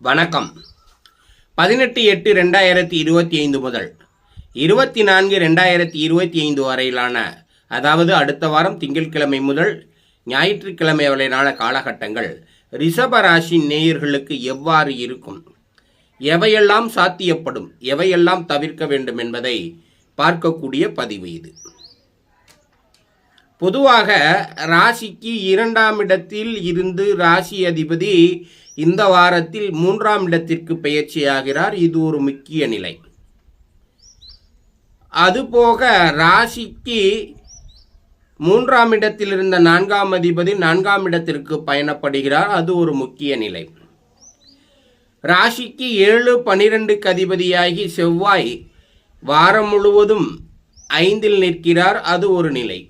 வணக்கம். பதினெட்டு எட்டு ரெண்டாயிரத்தி இருபத்தி ஐந்து முதல் இருபத்தி நான்கு ரெண்டாயிரத்தி இருபத்தி ஐந்து வரையிலான அதாவது அடுத்த வாரம் திங்கட்கிழமை முதல் ஞாயிற்றுக்கிழமை வரையிலான காலகட்டங்கள் ரிஷபராசி நேயர்களுக்கு எவ்வாறு இருக்கும்? எவையெல்லாம் சாத்தியப்படும்? எவையெல்லாம் தவிர்க்க வேண்டும் என்பதை பார்க்கக்கூடிய பதிவு இது. பொதுவாக ராசிக்கு இரண்டாம் இடத்தில் இருந்து ராசி அதிபதி இந்த வாரத்தில் மூன்றாம் இடத்திற்கு பயிற்சியாகிறார் இது ஒரு முக்கிய நிலை. அதுபோக ராசிக்கு மூன்றாம் இடத்தில் இருந்த நான்காம் அதிபதி நான்காம் இடத்திற்கு பயணப்படுகிறார். அது ஒரு முக்கிய நிலை. ராசிக்கு ஏழு பனிரெண்டுக்கு அதிபதியாகி செவ்வாய் வாரம் முழுவதும் ஐந்தில் நிற்கிறார். அது ஒரு நிலை.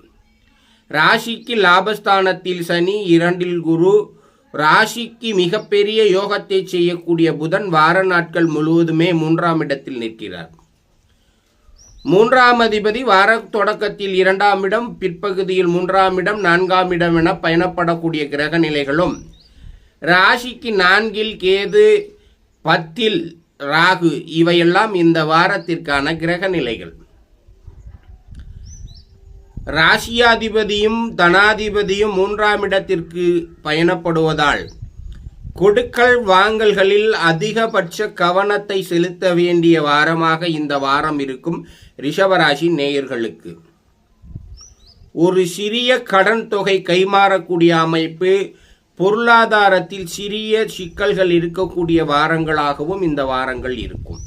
ராசிக்கு லாபஸ்தானத்தில் சனி இரண்டில் குரு. ராசிக்கு மிகப்பெரிய யோகத்தை செய்யக்கூடிய புதன் வார நாட்கள் முழுவதுமே மூன்றாம் இடத்தில் நிற்கிறார். மூன்றாம் அதிபதி வார தொடக்கத்தில் இரண்டாம் இடம் பிற்பகுதியில் மூன்றாம் இடம் நான்காம் இடம் என பயணப்படக்கூடிய கிரக நிலைகளும். ராசிக்கு நான்கில் கேது பத்தில் ராகு இவையெல்லாம் இந்த வாரத்திற்கான கிரக நிலைகள். ராசியாதிபதியும் தனாதிபதியும் மூன்றாம் இடத்திற்கு பயணப்படுவதால் கொடுக்கல் வாங்கல்களில் அதிகபட்ச கவனத்தை செலுத்த வேண்டிய வாரமாக இந்த வாரம் இருக்கும் ரிஷபராசி நேயர்களுக்கு. ஒரு சிறிய கடன் தொகை கைமாறக்கூடிய அமைப்பு பொருளாதாரத்தில் சிறிய சிக்கல்கள் இருக்கக்கூடிய வாரங்களாகவும் இந்த வாரங்கள் இருக்கும்.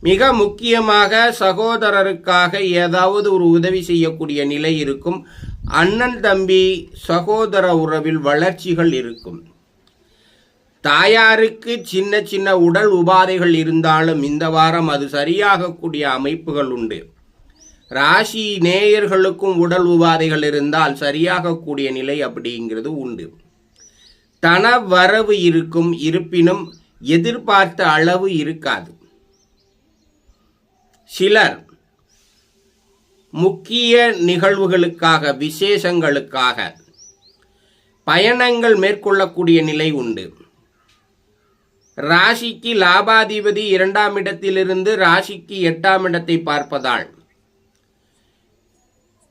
மிக முக்கியமாக சகோதரருக்காக ஏதாவது ஒரு உதவி செய்யக்கூடிய நிலை இருக்கும். அண்ணன் தம்பி சகோதர உறவில் வளர்ச்சிகள் இருக்கும். தாயாருக்கு சின்ன சின்ன உடல் உபாதைகள் இருந்தாலும் இந்த வாரம் அது சரியாகக்கூடிய அமைப்புகள் உண்டு. ராசி நேயர்களுக்கும் உடல் உபாதைகள் இருந்தால் சரியாகக்கூடிய நிலை அப்படிங்கிறது உண்டு. தன வரவு இருக்கும் இருப்பினும் எதிர்பார்த்த அளவு இருக்காது. சிலர் முக்கிய நிகழ்வுகளுக்காக விசேஷங்களுக்காக பயணங்கள் மேற்கொள்ளக்கூடிய நிலை உண்டு. ராசிக்கு லாபாதிபதி இரண்டாம் இடத்திலிருந்து ராசிக்கு எட்டாம் இடத்தை பார்ப்பதால்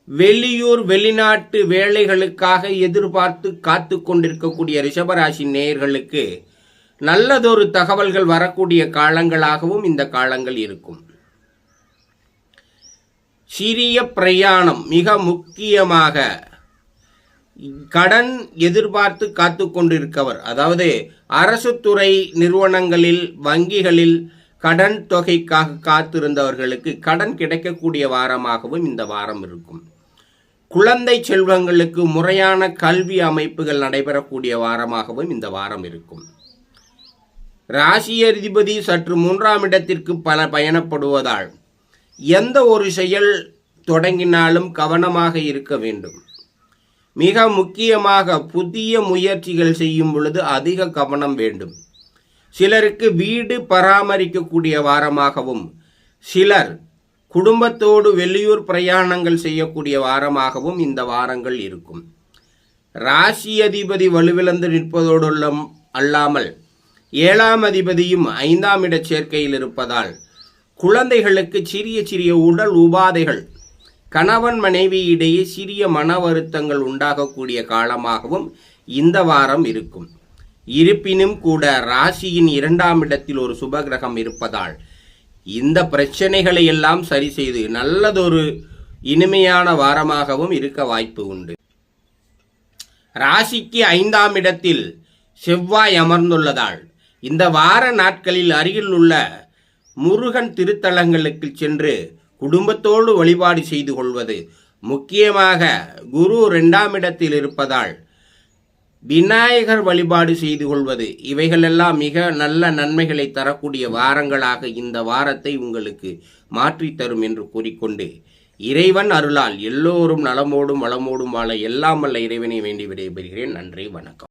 வெளியூர் வெளிநாட்டு வேலைகளுக்காக எதிர்பார்த்து காத்து கொண்டிருக்கக்கூடிய ரிஷபராசி நேயர்களுக்கு நல்லதொரு தகவல்கள் வரக்கூடிய காலங்களாகவும் இந்த காலங்கள் இருக்கும். சிறிய பிரயாணம் மிக முக்கியமாக கடன் எதிர்பார்த்து காத்து கொண்டிருக்கவர். அதாவது அரசு துறை நிறுவனங்களில் வங்கிகளில் கடன் தொகைக்காக காத்திருந்தவர்களுக்கு கடன் கிடைக்கக்கூடிய வாரமாகவும் இந்த வாரம் இருக்கும். குழந்தை செல்வங்களுக்கு முறையான கல்வி அமைப்புகள் நடைபெறக்கூடிய வாரமாகவும் இந்த வாரம் இருக்கும். ராசி அதிபதி சற்று மூன்றாம் இடத்திற்கு பல பயணப்படுவதால் எந்த ஒரு செயல் தொடங்கினாலும் கவனமாக இருக்க வேண்டும். மிக முக்கியமாக புதிய முயற்சிகள் செய்யும் பொழுது அதிக கவனம் வேண்டும். சிலருக்கு வீடு பராமரிக்கக்கூடிய வாரமாகவும் சிலர் குடும்பத்தோடு வெளியூர் பிரயாணங்கள் செய்யக்கூடிய வாரமாகவும் இந்த வாரங்கள் இருக்கும். ராசி அதிபதி வலுவிழந்து நிற்பதோடு அல்லாமல் ஏழாம் அதிபதியும் ஐந்தாம் இட சேர்க்கையில் இருப்பதால் குழந்தைகளுக்கு சிறிய சிறிய உடல் உபாதைகள். கணவன் மனைவி இடையே சிறிய மன வருத்தங்கள் உண்டாகக்கூடிய காலமாகவும் இந்த வாரம் இருக்கும். இருப்பினும் கூட ராசியின் இரண்டாம் இடத்தில் ஒரு சுபகிரகம் இருப்பதால் இந்த பிரச்சனைகளை எல்லாம் சரி செய்து நல்லதொரு இனிமையான வாரமாகவும் இருக்க வாய்ப்பு உண்டு. ராசிக்கு ஐந்தாம் இடத்தில் செவ்வாய் அமர்ந்துள்ளதால் இந்த வார நாட்களில் அருகில் உள்ள முருகன் திருத்தலங்களுக்கு சென்று குடும்பத்தோடு வழிபாடு செய்து கொள்வது முக்கியமாக குரு இரண்டாம் இடத்தில் இருப்பதால் விநாயகர் வழிபாடு செய்து கொள்வது இவைகளெல்லாம் மிக நல்ல நன்மைகளை தரக்கூடிய வாரங்களாக இந்த வாரத்தை உங்களுக்கு மாற்றி தரும் என்று கூறிக்கொண்டு இறைவன் அருளால் எல்லோரும் நலமோடும் வளமோடும் வாழ எல்லாம் வல்ல இறைவனை வேண்டி விடைபெறுகிறேன். நன்றி வணக்கம்.